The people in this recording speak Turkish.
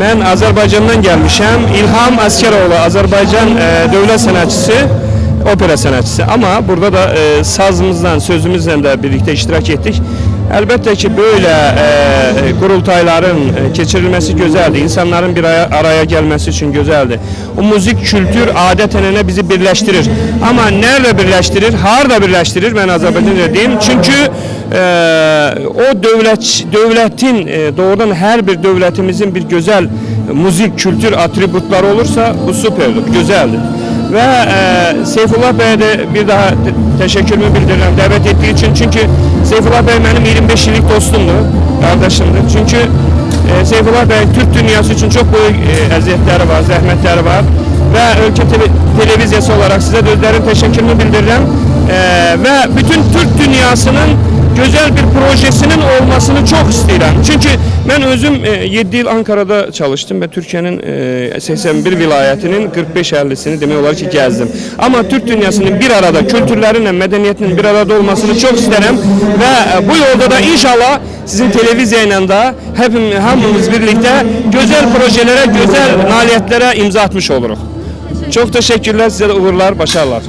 Ben Azerbaycan'dan gelmişim. İlham Askeroğlu, Azerbaycan e, devlet sanatçısı, opera sanatçısı. Ama burada da e, sazımızdan, sözümüzle de birlikte iştirak ettik. Elbette ki böyle e, kurultayların e, geçirilmesi güzeldi. İnsanların bir araya, araya gelmesi için güzeldi. O müzik, kültür, adet enene bizi birleştirir. Ama nerede birleştirir? Harda birleştirir? Ben Azerbaycan'da diyeyim. Çünkü e, o devlet devletin e, doğrudan her bir devletimizin bir güzel müzik, kültür atributları olursa bu süperdir, güzeldir. Ve e, Seyfullah Bey'e de bir daha te- teşekkürümü bildirirəm davet ettiği için. Çünkü Seyfullah Bey benim 25 yıllık dostumdu, kardeşimdir. Çünkü e, Seyfullah Bey Türk dünyası için çok büyük e, var, zahmetleri var. Ve ülke tele- televizyası olarak size de özlerin teşekkürümü bildirirəm. E, ve bütün Türk dünyasının güzel bir projesinin olmasını çok istedim. Çünkü ben özüm e, 7 yıl Ankara'da çalıştım ve Türkiye'nin e, 81 vilayetinin 45-50'sini demek olarak ki gezdim. Ama Türk dünyasının bir arada, kültürlerinin, medeniyetinin bir arada olmasını çok isterim ve e, bu yolda da inşallah sizin televizyayla da hepim, hepimiz birlikte güzel projelere, güzel nailiyetlere imza atmış oluruz. Çok teşekkürler size de uğurlar, başarılar.